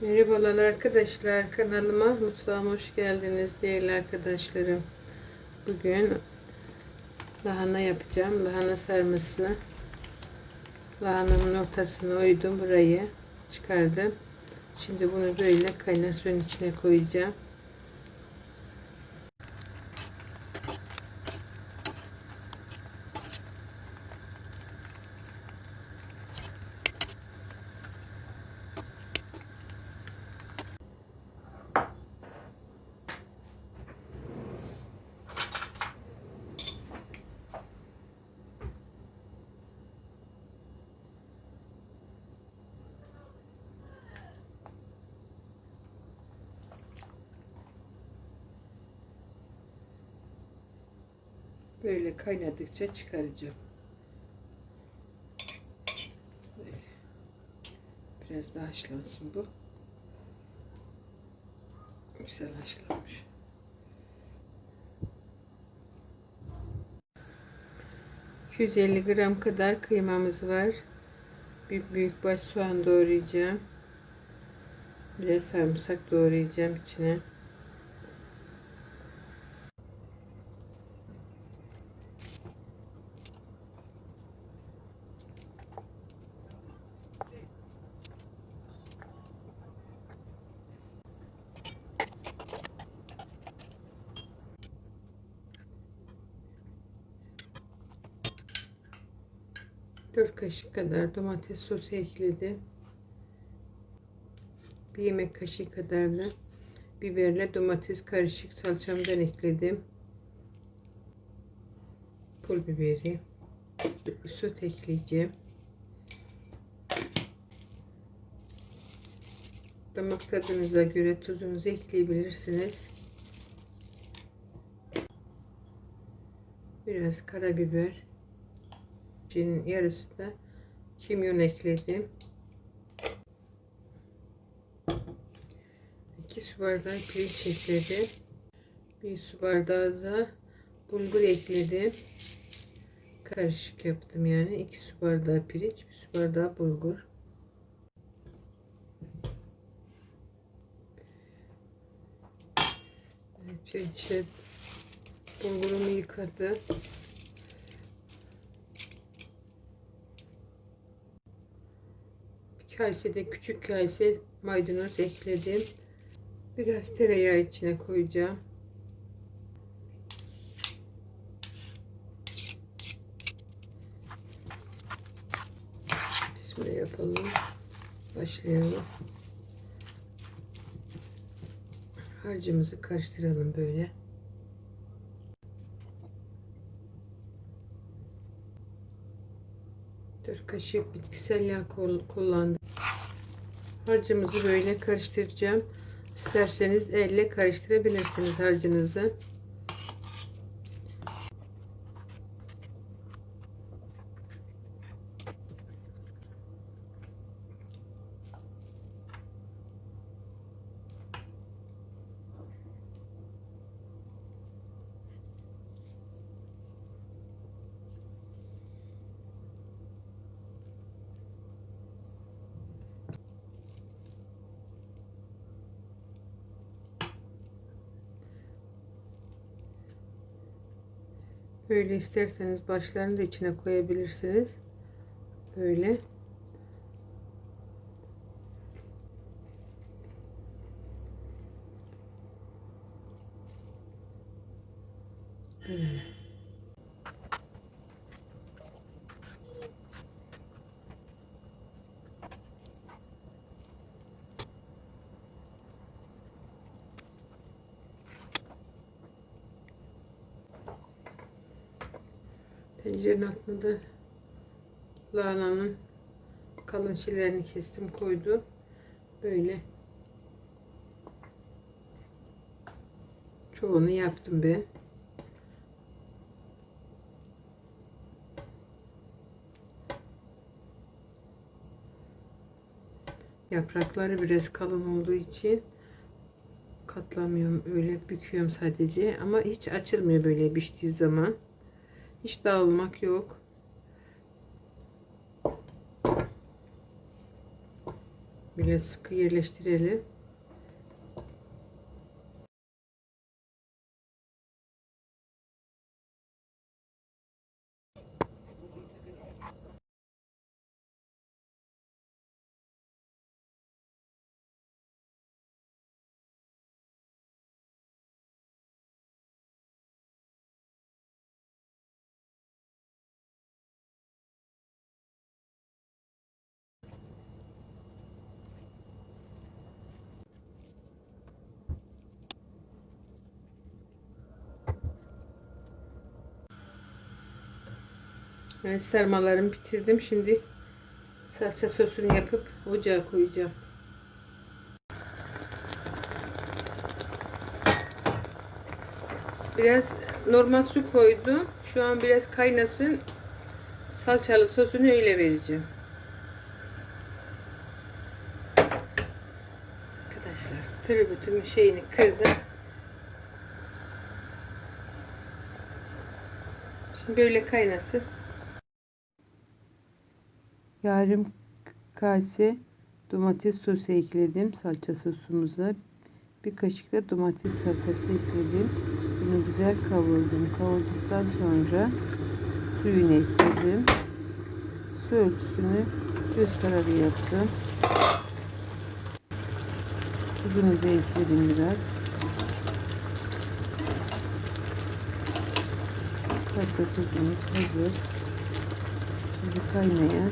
Merhabalar arkadaşlar kanalıma mutfağıma hoş geldiniz değerli arkadaşlarım. Bugün lahana yapacağım. Lahana sarması. Lahanamın ortasına oydum burayı çıkardım. Şimdi bunu böyle kaynar suyun içine koyacağım. Böyle kaynadıkça çıkaracağım. Böyle. Biraz daha haşlansın bu. Güzel haşlanmış. ...250 gram kadar kıymamız var. Bir büyük baş soğan doğrayacağım. Biraz sarımsak doğrayacağım içine. Dört kaşık kadar domates sosu ekledim. Bir yemek kaşığı kadar da biberle domates karışık salçamdan ekledim. Pul biberi. Süt ekleyeceğim. Damak tadınıza göre tuzunuzu ekleyebilirsiniz. Biraz karabiber. İçinin yarısında kimyon ekledim. 2 su bardağı pirinç ekledim. 1 su bardağı da bulgur ekledim. Karışık yaptım yani. 2 su bardağı pirinç, 1 su bardağı bulgur. Evet, pirinçle bulgurumu yıkadım. Kasede küçük kase maydanoz ekledim. Biraz tereyağı içine koyacağım. Bismillah yapalım. Başlayalım. Harcımızı karıştıralım böyle. Dört kaşık bitkisel yağ kullandım. Harcımızı böyle karıştıracağım. İsterseniz elle karıştırabilirsiniz harcınızı. Böyle isterseniz başlarını da içine koyabilirsiniz. Böyle. Tencerenin altına da lahananın kalın şeylerini kestim koydum. Böyle çoğunu yaptım ben. Yaprakları biraz kalın olduğu için katlamıyorum öyle büküyorum sadece ama hiç açılmıyor böyle piştiği zaman. Hiç dağılmak yok. Şöyle sıkı yerleştirelim. Evet, sarmalarımı bitirdim. Şimdi salça sosunu yapıp ocağa koyacağım. Biraz normal su koydum. Şu an biraz kaynasın. Salçalı sosunu öyle vereceğim. Arkadaşlar tribütümün şeyini kırdım. Şimdi böyle kaynasın. Yarım kase domates sosu ekledim salça sosumuza. Bir kaşık da domates salçası ekledim. Bunu güzel kavurdum. Kavurduktan sonra suyunu ekledim. Su ölçüsünü göz kararı yaptım. Tuzunu da ekledim biraz. Salça sosumuz hazır. Şimdi kaynayan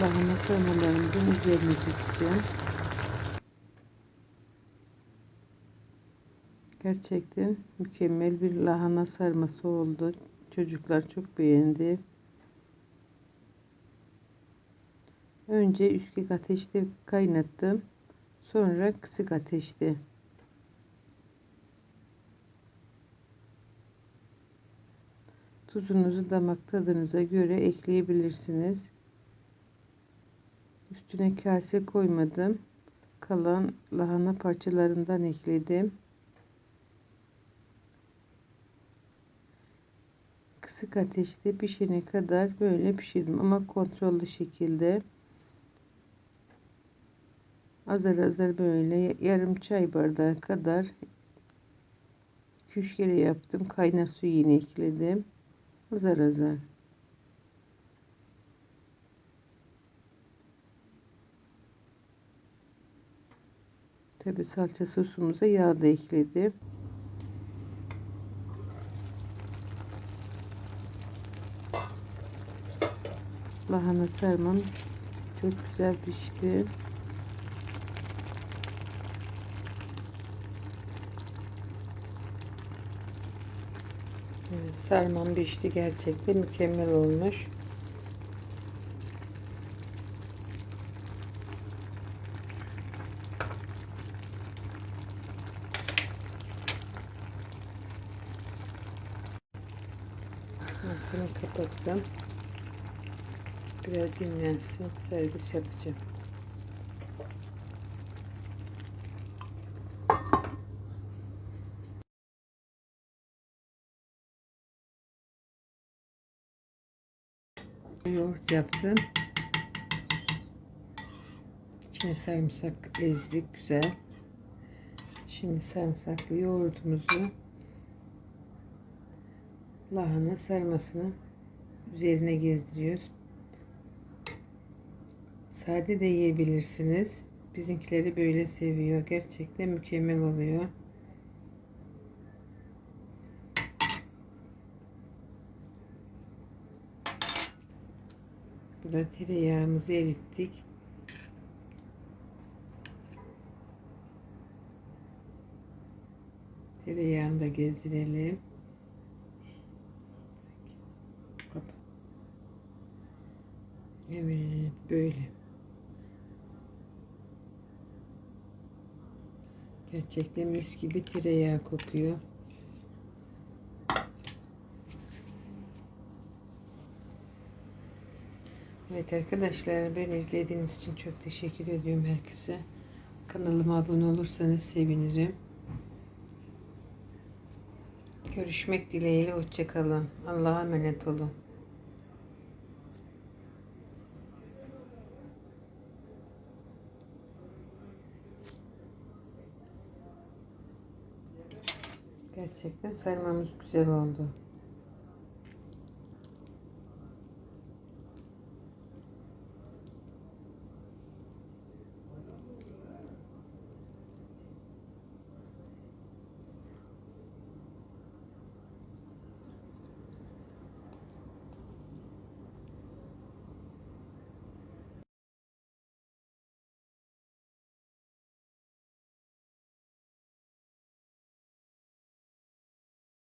lahana sarmalarımızın üzerine dökeceğim. Gerçekten mükemmel bir lahana sarması oldu. Çocuklar çok beğendi. Önce üstlük ateşte kaynattım. Sonra kısık ateşte. Tuzunuzu damak tadınıza göre ekleyebilirsiniz. Üstüne kase koymadım. Kalan lahana parçalarından ekledim. Kısık ateşte pişene kadar böyle pişirdim ama kontrollü şekilde. Azar azar böyle yarım çay bardağı kadar 2-3 kere yaptım. Kaynar su yine ekledim. Azar azar. Tabi salça sosumuza yağ da ekledim. Lahana sarmam çok güzel pişti. Evet, sarmam pişti gerçekten mükemmel olmuş. Altını kapattım. Biraz dinlensin. Servis yapacağım. Yoğurt yaptım. İçine sarımsak ezdik güzel. Şimdi sarımsaklı yoğurdumuzu lahana sarmasını üzerine gezdiriyoruz. Sade de yiyebilirsiniz. Bizimkileri böyle seviyor. Gerçekten mükemmel oluyor. Burada tereyağımızı erittik. Tereyağını da gezdirelim. Evet böyle. Gerçekten mis gibi tereyağı kokuyor. Evet arkadaşlar ben izlediğiniz için çok teşekkür ediyorum herkese. Kanalıma abone olursanız sevinirim. Görüşmek dileğiyle hoşçakalın. Allah'a emanet olun. Gerçekten sarmamız güzel oldu.